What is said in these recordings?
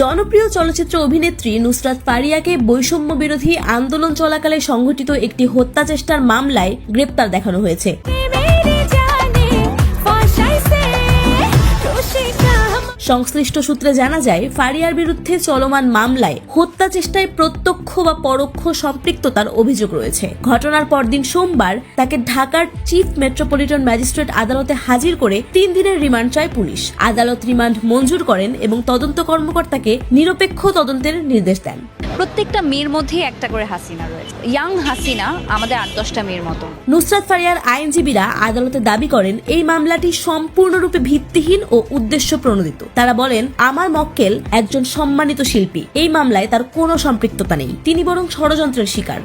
জনপ্রিয় চলচ্চিত্র অভিনেত্রী নুসরাত ফারিয়াকে বৈষম্য বিরোধী আন্দোলন চলাকালে সংঘটিত একটি হত্যা চেষ্টার মামলায় গ্রেপ্তার দেখানো হয়েছে। সংশ্লিষ্ট সূত্রে জানা যায়, ফারিয়ার বিরুদ্ধে চলমান মামলায় হত্যা চেষ্টায় প্রত্যক্ষ বা পরোক্ষ সম্পৃক্ততার অভিযোগ রয়েছে। ঘটনার পরদিন সোমবার তাকে ঢাকার চিফ মেট্রোপলিটন ম্যাজিস্ট্রেট আদালতে হাজির করে তিন দিনের রিমান্ড চায় পুলিশ। আদালত রিমান্ড মঞ্জুর করেন এবং তদন্ত কর্মকর্তাকে নিরপেক্ষ তদন্তের নির্দেশ দেন। প্রত্যেকটা মেয়ের মধ্যেই একটা করে হাসিনা ইয়াং হাসিনা আমাদের আট দশটা মেয়ের মতো। নুসরাত ফারিয়ার আইনজীবীরা আদালতে দাবি করেন এই মামলাটি সম্পূর্ণরূপে ভিত্তিহীন ও উদ্দেশ্য প্রণোদিত তারা বলেন আমার মক্কেল একজন সম্মানিত শিল্পী। এই মামলায় তার কোনো সম্পৃক্ততা নেই। তিনি বরং ষড়যন্ত্রের শিকার।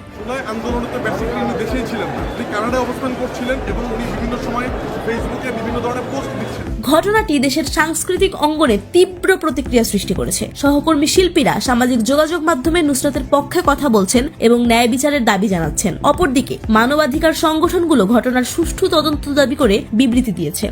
আন্দোলনে তো বেসিক্যালি উনি দেশেই ছিলেন না। উনি কানাডায় অবস্থান করছিলেন এবং উনি বিভিন্ন সময় ফেসবুকে বিভিন্ন ধরনের পোস্ট দিচ্ছেন। ঘটনাটি দেশের সাংস্কৃতিক অঙ্গনে তীব্র প্রতিক্রিয়া সৃষ্টি করেছে। সহকর্মী শিল্পীরা সামাজিক যোগাযোগ মাধ্যমে নুসরাতের পক্ষে কথা বলছেন এবং ন্যায় বিচারের দাবি জানাচ্ছেন। অপরদিকে, মানবাধিকার সংগঠনগুলো ঘটনার সুষ্ঠু তদন্ত দাবি করে বিবৃতি দিয়েছে।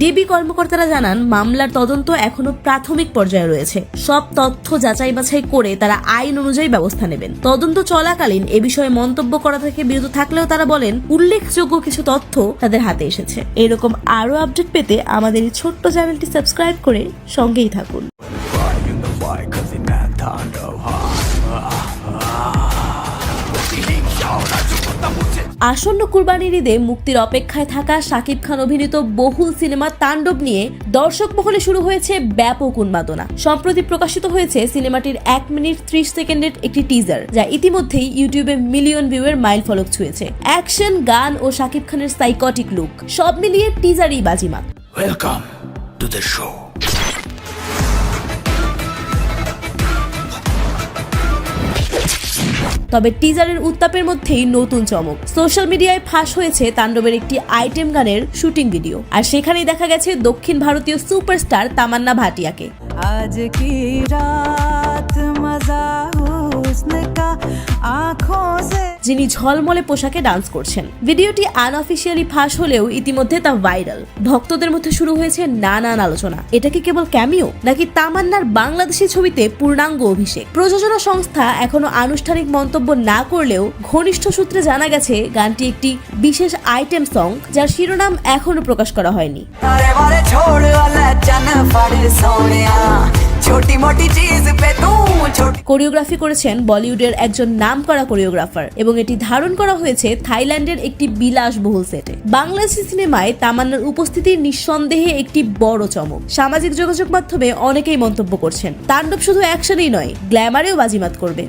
ডিবি কর্মকর্তারা জানান, মামলার তদন্ত এখনও প্রাথমিক পর্যায়ে রয়েছে। সব তথ্য যাচাই বাছাই করে তারা আইন অনুযায়ী ব্যবস্থা নেবেন। তদন্ত চলাকালীন এ বিষয়ে মন্তব্য করা থেকে বিরত থাকলেও তারা বলেন, উল্লেখযোগ্য কিছু তথ্য তাদের হাতে এসেছে। এরকম আরও আপডেট পেতে আমাদের এই ছোট্ট চ্যানেলটি সাবস্ক্রাইব করে সঙ্গেই থাকুন। আসন্ন কুরবানির ঈদে মুক্তির অপেক্ষায় থাকা শাকিব খান অভিনীত বহুল সিনেমা তাণ্ডব নিয়ে দর্শক মহলে শুরু হয়েছে ব্যাপক উন্মাদনা। সম্প্রতি প্রকাশিত হয়েছে সিনেমাটির এক মিনিট ত্রিশ সেকেন্ডের একটি টিজার যা ইতিমধ্যেই ইউটিউবে মিলিয়ন ভিউয়ের মাইল ফলক ছুঁয়েছে। অ্যাকশন, গান ও শাকিব খানের সাইকটিক লুক সব মিলিয়ে টিজারই বাজিমাত। Welcome to the show. তবে টিজারের উত্তাপের মধ্যেই নতুন চমক। সোশ্যাল মিডিয়ায় ফাঁস হয়েছে তাণ্ডবের একটি আইটেম গানের শুটিং ভিডিও আর সেখানেই দেখা গেছে দক্ষিণ ভারতীয় সুপারস্টার তামান্না ভাটিয়াকে। আজ কি রাত মজা যিনি ঝলমলে পোশাকে ডান্স করছেন। ভিডিওটি আনঅফিসিয়ালি ফাঁস হলেও ইতিমধ্যে তা ভাইরাল ভক্তদের মধ্যে শুরু হয়েছে নানান আলোচনা। এটা কি কেবল ক্যামিও নাকি তামান্নার বাংলাদেশি ছবিতে পূর্ণাঙ্গ অভিষেক? প্রযোজনা সংস্থা এখনও আনুষ্ঠানিক মন্তব্য না করলেও ঘনিষ্ঠ সূত্রে জানা গেছে গানটি একটি বিশেষ আইটেম সং যার শিরোনাম এখনও প্রকাশ করা হয়নি। কোরিওগ্রাফি করেছেন বলিউডের একজন নাম করা কোরিওগ্রাফার এবং এটি ধারণ করা হয়েছে থাইল্যান্ডের একটি বিলাসবহুল সেটে। বাংলাদেশি সিনেমায় তামান্নার উপস্থিতি নিঃসন্দেহে একটি বড় চমক। সামাজিক যোগাযোগ মাধ্যমে অনেকেই মন্তব্য করছেন তাণ্ডব শুধু অ্যাকশনেই নয় গ্ল্যামারেও বাজিমাত করবে।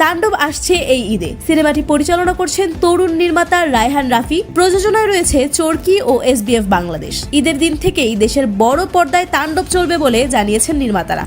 তাণ্ডব আসছে এই ঈদে। সিনেমাটি পরিচালনা করছেন তরুণ নির্মাতা রায়হান রাফি। প্রযোজনায় রয়েছে চরকি ও এসবিএফ বাংলাদেশ। ঈদের দিন থেকেই দেশের বড় পর্দায় তাণ্ডব চলবে বলে জানিয়েছেন নির্মাতারা।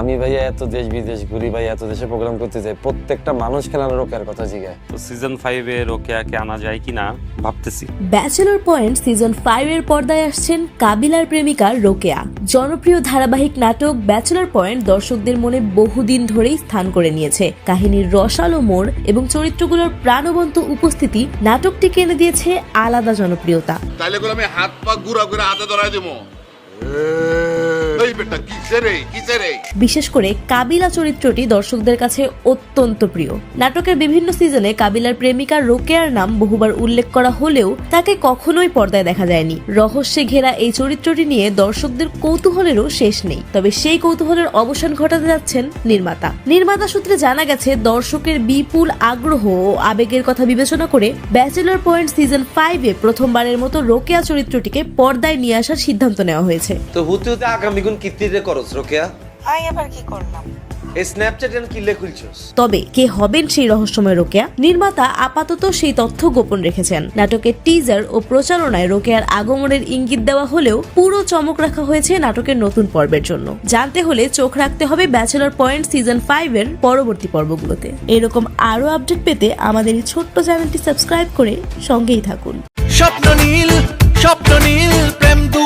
আমি ভাইয়া এত দেশ বিদেশ ঘুরি ভাই এত দেশে প্রোগ্রাম করতে যাই প্রত্যেকটা মানুষ খেলানো রোকের কথা জিগায়। তো সিজন ফাইভে রোকেয়াকে আনা যায় কিনা ভাবতেছি। ব্যাচেলর পয়েন্ট সিজন ফাইভ এর পর্দায় আসছেন কাবিলার প্রেমিকা রোকেয়া। জনপ্রিয় ধারাবাহিক নাটক ব্যাচেলর পয়েন্ট দর্শকদের মনে বহুদিন ধরেই স্থান করে নিয়েছে। কাহিনীর রসালো মোড় এবং চরিত্রগুলোর প্রাণবন্ত উপস্থিতি নাটকটিকে এনে দিয়েছে আলাদা জনপ্রিয়তা। তাইলে করে আমি হাত পা গুড়া করে হাতে ধরাই দেবো বেটা কিসে রে কিসে রে বিশেষ করে কাবিলা চরিত্রটি দর্শকদের কাছে অত্যন্ত প্রিয়। নাটকের বিভিন্ন সিজনে কাবিলার প্রেমিকা রোকেয়ার নাম বহুবার উল্লেখ করা হলেও তাকে কখনোই পর্দায় দেখা যায়নি। রহস্যে ঘেরা এই চরিত্রটি নিয়ে দর্শকদের কৌতূহলেরও শেষ নেই। তবে সেই কৌতূহলের অবসান ঘটাতে যাচ্ছেন নির্মাতা। নির্মাতা সূত্রে জানা গেছে দর্শকের বিপুল আগ্রহ ও আবেগের কথা বিবেচনা করে ব্যাচেলর পয়েন্ট সিজন ফাইভে প্রথমবারের মতো রোকেয়া চরিত্রটিকে পর্দায় নিয়ে আসার সিদ্ধান্ত নেওয়া হয়েছে। তো হুতে হুতে আগামী গুণ কীর্তিরে করস রোকেয়া? আই এবার কি করলাম? এই স্ন্যাপচ্যাট এন কিলে খুলছস? তবে কে হবেন সেই রহস্যময় রোকেয়া? নির্মাতা আপাতত সেই তথ্য গোপন রেখেছেন। নাটকের টিজার ও প্রচারণায় রোকেয়ার আগমনের ইঙ্গিত দেওয়া হলেও পুরো চমক রাখা হয়েছে নাটকের নতুন পর্বের জন্য। জানতে হলে চোখ রাখতে হবে ব্যাচেলর পয়েন্ট সিজন ফাইভ এর পরবর্তী পর্বগুলোতে। এরকম আরও আপডেট পেতে আমাদের এই ছোট্ট চ্যানেলটি সাবস্ক্রাইব করে সঙ্গেই থাকুন। স্বপ্ন নীল স্বপ্ন নীল প্রেম দু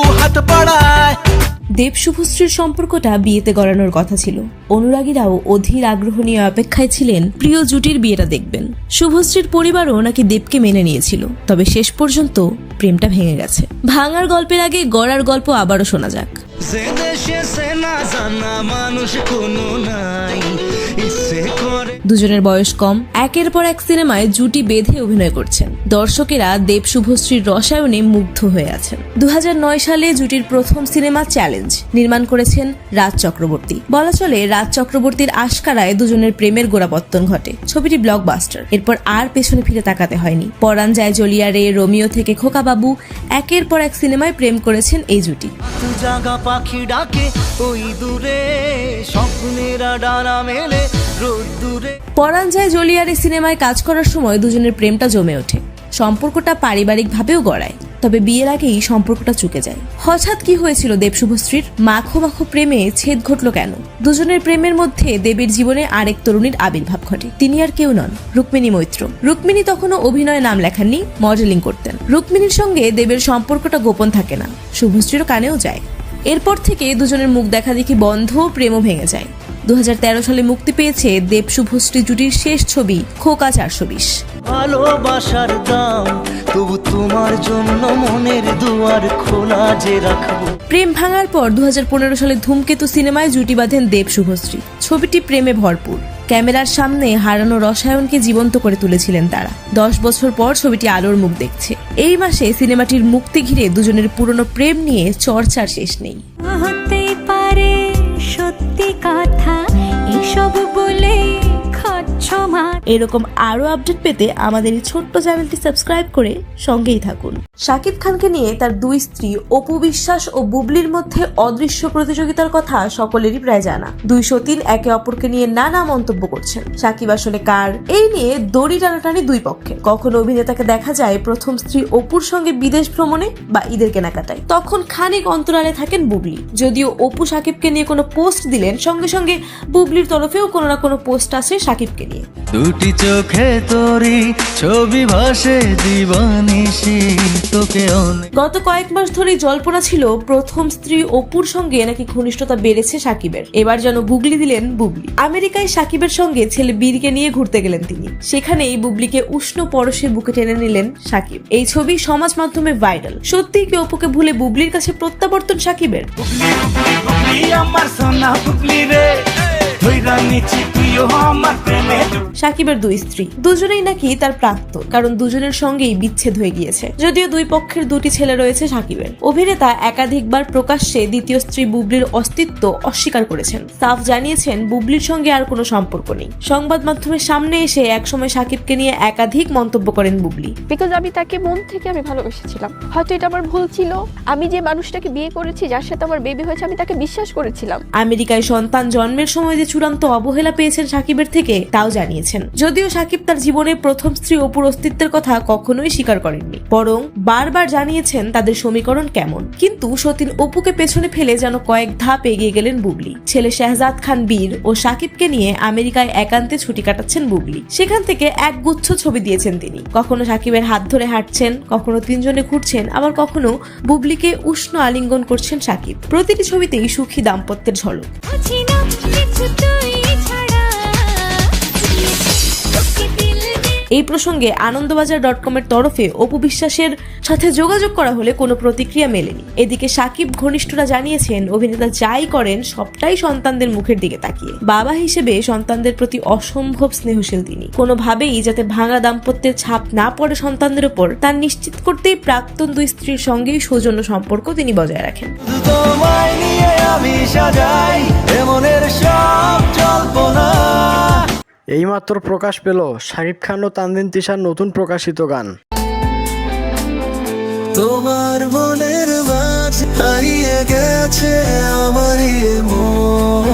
দেব শুভশ্রীর সম্পর্কটা বিয়েতে গড়ানোর কথা ছিল। অনুরাগীরাও অধীর আগ্রহ নিয়ে অপেক্ষায় ছিলেন, প্রিয় জুটির বিয়েটা দেখবেন। শুভশ্রীর পরিবারও নাকি দেবকে মেনে নিয়েছিল, তবে শেষ পর্যন্ত প্রেমটা ভেঙে গেছে। ভাঙার গল্পের আগে গড়ার গল্প আবারও শোনা যাক। মানুষ দুজনের বয়স কম। একের পর এক সিনেমায় জুটি বেঁধে অভিনয় করছেন। দর্শকেরা দেব শুভশ্রীর রসায়নে মুগ্ধ হয়ে আছেন। দু হাজার নয় সালে জুটির প্রথম সিনেমা চ্যালেঞ্জ নির্মাণ করেছেন রাজ চক্রবর্তী। বলা চলে, রাজ চক্রবর্তীর আশকারায় দুজনের প্রেমের গোড়াপত্তন ঘটে। ছবিটি ব্লকবাস্টার এরপর আর পেছনে ফিরে তাকাতে হয়নি। পরাণ যায় জলিয়া রে রোমিও থেকে খোকাবাবু একের পর এক সিনেমায় প্রেম করেছেন এই জুটি। পাখি ডাকে, ওই দূরে স্বপ্নেরা ডানা মেলে রোদ যায় জলিয়ারে সিনেমায় কাজ করার সময় দুজনের প্রেমটা জমে ওঠে। সম্পর্কটা পারিবারিকভাবেও গড়ায়, তবে বিয়ের আগেই সম্পর্কটা চুকে যায়। হঠাৎ কি হয়েছিল দেব শুভশ্রীর মাখো মাখো প্রেমে ছেদ ঘটল কেন? দুজনের প্রেমের মধ্যে দেবের জীবনে আরেক তরুণীর আবির্ভাব ঘটে। তিনি আর কেউ নন, রুক্মিণী মৈত্র। রুক্মিণী তখনও অভিনয়ে নাম লেখাননি, মডেলিং করতেন। রুক্মিণীর সঙ্গে দেবের সম্পর্কটা গোপন থাকে না, শুভশ্রীরও কানেও যায়। এরপর থেকে দুজনের মুখ দেখা দেখি বন্ধ প্রেমও ভেঙে যায়। দু হাজার তেরো সালে মুক্তি পেয়েছে দেব শুভশ্রী জুটির শেষ ছবি খোকা চারশো বিশ। ভালোবাসার দাম তবু তোমার জন্য মনের দুয়ার খোলা যে রাখব। প্রেম ভাঙার পর দু সালে ধূমকেতু সিনেমায় জুটি বাঁধেন দেব শুভশ্রী। ছবিটি প্রেমে ভরপুর। ক্যামেরার সামনে হারানো রসায়নকে জীবন্ত করে তুলেছিলেন তারা। দশ বছর পর ছবিটি আলোর মুখ দেখছে। এই মাসে সিনেমাটির মুক্তি ঘিরে দুজনের পুরনো প্রেম নিয়ে চর্চার শেষ নেই। হতেই পারে সত্যি কথা। এসব বলে খাচ্ছ মা এরকম আরও আপডেট পেতে আমাদের এই ছোট্ট চ্যানেলটি সাবস্ক্রাইব করে সঙ্গেই থাকুন। শাকিব খানকে নিয়ে তার দুই স্ত্রী অপু বিশ্বাস ও বুবলির মধ্যে অদৃশ্য প্রতিযোগিতার কথা সকলেরই প্রায় জানা। দুই সতীন একে অপরকে নিয়ে নানা মন্তব্য করছেন। শাকিব আসলে কার? এই নিয়ে দড়ি টানাটানি দুই পক্ষে কখনো অভিনেতাকে দেখা যায় প্রথম স্ত্রী অপুর সঙ্গে বিদেশ ভ্রমণে বা ঈদের কেনাকাটায়। তখন খানিক অন্তরালে থাকেন বুবলি। যদিও অপু শাকিবকে নিয়ে কোনো পোস্ট দিলেন সঙ্গে সঙ্গে বুবলির তরফেও কোনো না কোনো পোস্ট আসে সাকিবকে নিয়ে। দুটি চোখে তোরি ছবি ভাসে তোকে গত কয়েক মাস ধরেই জল্পনা ছিল প্রথম স্ত্রী অপুর সঙ্গে নাকি ঘনিষ্ঠতা বেড়েছে সাকিবের। এবার যেন বুবলি দিলেন বুবলি। আমেরিকায় সাকিবের সঙ্গে ছেলে বীরকে নিয়ে ঘুরতে গেলেন তিনি। সেখানেই বুবলিকে উষ্ণ পরশে বুকে টেনে নিলেন সাকিব। এই ছবি সমাজ মাধ্যমে ভাইরাল। সত্যি কি অপুকে ভুলে বুবলির কাছে প্রত্যাবর্তন সাকিবের? আমার সোনা, বুবলি রে। সাকিবের দুই স্ত্রী। দুজনেই নাকি তার প্রাক্তন কারণ দুজনের সঙ্গেই বিচ্ছেদ হয়ে গিয়েছে। যদিও দুই পক্ষের দুটি ছেলে রয়েছে সাকিবের। অভিনেতা একাধিকবার প্রকাশ্যে দ্বিতীয় স্ত্রী বুবলির অস্তিত্ব অস্বীকার করেছেন। সাফ জানিয়েছেন বুবলির সঙ্গে আর কোনো সম্পর্ক নেই। সংবাদ মাধ্যমের সামনে এসে একসময় সাকিবকে নিয়ে একাধিক মন্তব্য করেন বুবলি। বিকজ আমি তাকে মন থেকে আমি ভালোবেসেছিলাম। হয়তো এটা আমার ভুল ছিল। আমি যে মানুষটাকে বিয়ে করেছি যার সাথে আমার বেবি হয়েছে আমি তাকে বিশ্বাস করেছিলাম। আমেরিকায় সন্তান জন্মের সময় যে চূড়ান্ত অবহেলা পেয়েছেন সাকিবের থেকে, তাও জানিয়েছেন। যদিও সাকিব তার জীবনে প্রথম স্ত্রী অপুর অস্তিত্বের কথা কখনোই স্বীকার করেননি, বরং বারবার জানিয়েছেন তাদের সমীকরণ কেমন। কিন্তু সতীন অপুকে পেছনে ফেলে যেন কয়েক ধাপ এগিয়ে গেলেন বুবলি। ছেলে শাহজাদ খান বীর ও সাকিবকে নিয়ে আমেরিকায় একান্তে ছুটি কাটাচ্ছেন বুবলি। সেখান থেকে এক গুচ্ছ ছবি দিয়েছেন তিনি। কখনো সাকিবের হাত ধরে হাঁটছেন, কখনো তিনজনে ঘুরছেন, আবার কখনো বুবলিকে উষ্ণ আলিঙ্গন করছেন সাকিব। প্রতিটি ছবিতেই সুখী দাম্পত্যের ঝলক। এই প্রসঙ্গে আনন্দবাজার ডট কমের তরফে অপু বিশ্বাসের সাথে যোগাযোগ করা হলে কোনো প্রতিক্রিয়া মেলেনি। এদিকে সাকিব ঘনিষ্ঠরা জানিয়েছেন, অভিনেতা যাই করেন, সবটাই সন্তানদের মুখের দিকে তাকিয়ে। বাবা হিসেবে সন্তানদের প্রতি অসম্ভব স্নেহশীল তিনি। কোনোভাবেই যাতে ভাঙা দাম্পত্যের ছাপ না পড়ে সন্তানদের ওপর, তা নিশ্চিত করতেই প্রাক্তন দুই স্ত্রীর সঙ্গেই সৌজন্য সম্পর্ক তিনি বজায় রাখেন। আমি সাজাই, এমনের সব এইমাত্র প্রকাশ পেল শাকিব খান ও তানদিন তিশার নতুন প্রকাশিত গান তোমার মনের মাঝ হারিয়ে গেছে আমার মন।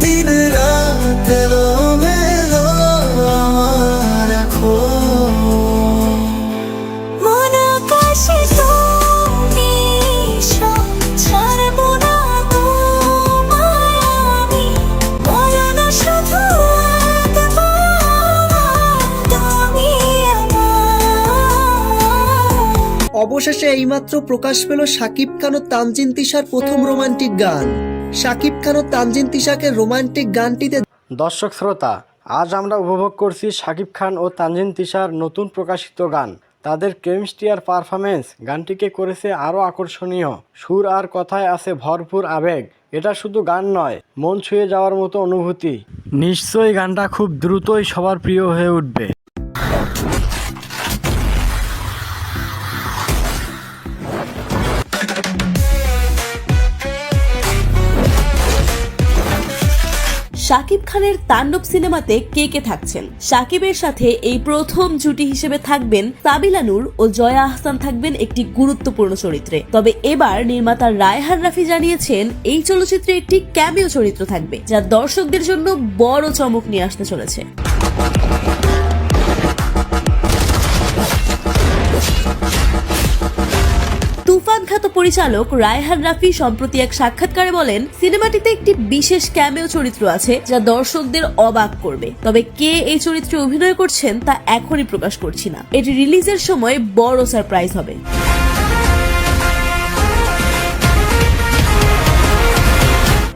দিন রাত এইমাত্র প্রকাশ পেল সাকিব খান ও তানজিন তিশার প্রথম রোমান্টিক গান। শাকিব খান ও তানজিন তিশাকে রোমান্টিক গানটিতে দর্শক শ্রোতা, আজ আমরা উপভোগ করছি শাকিব খান ও তানজিন তিশার নতুন প্রকাশিত গান। তাদের কেমিস্ট্রি আর পারফরমেন্স গানটিকে করেছে আরও আকর্ষণীয়। সুর আর কথায় আছে ভরপুর আবেগ। এটা শুধু গান নয়, মন ছুঁয়ে যাওয়ার মতো অনুভূতি। নিশ্চয়ই গানটা খুব দ্রুতই সবার প্রিয় হয়ে উঠবে। শাকিব খানের তাণ্ডব সিনেমাতে কে কে থাকছেন? শাকিবের সাথে এই প্রথম জুটি হিসেবে থাকবেন সাবিলা নূর ও জয়া আহসান থাকবেন একটি গুরুত্বপূর্ণ চরিত্রে। তবে এবার নির্মাতা রায়হান রাফি জানিয়েছেন, এই চলচ্চিত্রে একটি ক্যামিও চরিত্র থাকবে, যা দর্শকদের জন্য বড় চমক নিয়ে আসতে চলেছে। তুফান পরিচালক রায়হান রাফি সম্প্রতি এক সাক্ষাৎকারে বলেন, সিনেমাটিতে একটি বিশেষ ক্যামেও চরিত্র আছে যা দর্শকদের অবাক করবে। তবে কে এই চরিত্রে অভিনয় করছেন তা এখনই প্রকাশ করছি না। এটি রিলিজের সময় বড় সারপ্রাইজ হবে।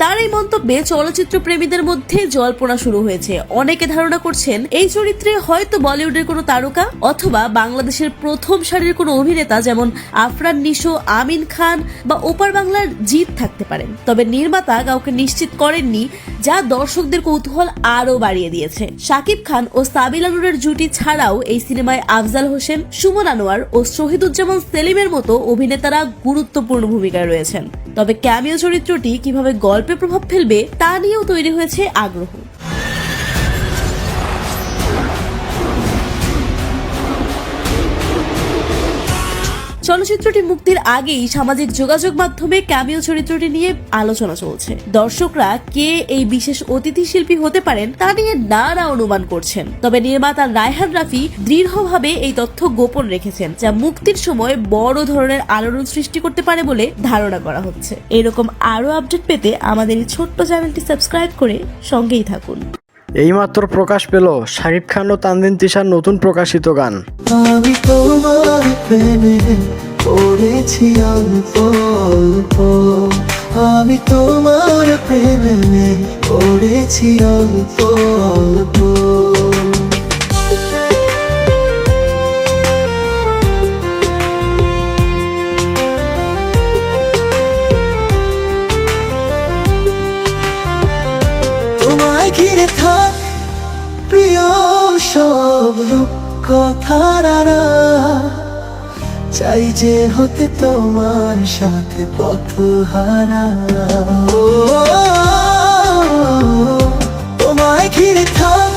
তার এই মন্তব্যে চলচ্চিত্র প্রেমীদের মধ্যে জল্পনা শুরু হয়েছে। অনেকে ধারণা করছেন, এই চরিত্রে হয়তো বলিউডের কোনো তারকা অথবা বাংলাদেশের প্রথম সারির কোনো অভিনেতা যেমন আফরান নিশো, আমিন খান বা ওপার বাংলার জিৎ থাকতে পারেন। তবে নির্মাতা কাউকে নিশ্চিত করেননি, যা দর্শকদের কৌতূহল আরও বাড়িয়ে দিয়েছে। শাকিব খান ও সাবিলা নূরের জুটি ছাড়াও এই সিনেমায় আফজাল হোসেন, সুমন আনোয়ার ও শহীদুজ্জামান সেলিমের মতো অভিনেতারা গুরুত্বপূর্ণ ভূমিকায় রয়েছেন। তবে ক্যামিও চরিত্রটি কীভাবে গল্পে প্রভাব ফেলবে তা নিয়েও তৈরি হয়েছে আগ্রহ। চলচ্চিত্রটি মুক্তির আগেই সামাজিক যোগাযোগ মাধ্যমে ক্যামিও চরিত্রটি নিয়ে আলোচনা চলছে। দর্শকরা কে এই বিশেষ অতিথি শিল্পী হতে পারেন তা নিয়ে নানা অনুমান করছেন। তবে নির্মাতা রায়হান রাফি দৃঢ়ভাবে এই তথ্য গোপন রেখেছেন, যা মুক্তির সময় বড় ধরনের আলোড়ন সৃষ্টি করতে পারে বলে ধারণা করা হচ্ছে। এরকম আরও আপডেট পেতে আমাদের এই ছোট্ট চ্যানেলটি সাবস্ক্রাইব করে সঙ্গেই থাকুন। এইমাত্র প্রকাশ পেল শাকিব খান ও তানদিন তিশার নতুন প্রকাশিত গান। আমি তোমার প্রেমে পড়েছি অল্প অল্প। আমি তোমার প্রেমে পড়েছি অল্প অল্প। চাই যে হতে তোমার সাথে পথহারা ও, তোমায় ঘিরে থাক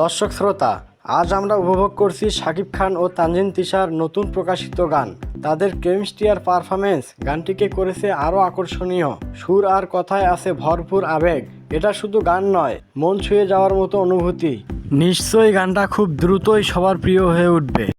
দর্শক শ্রোতা আজ আমরা উপভোগ করছি শাকিব খান ও তানজিন তিশার নতুন প্রকাশিত গান। তাদের কেমিস্ট্রি আর পারফরমেন্স গানটিকে করেছে আরও আকর্ষণীয়। সুর আর কথায় আছে ভরপুর আবেগ। এটা শুধু গান নয় মন ছুঁয়ে যাওয়ার মতো অনুভূতি। নিশ্চয়ই গানটা খুব দ্রুতই সবার প্রিয় হয়ে উঠবে।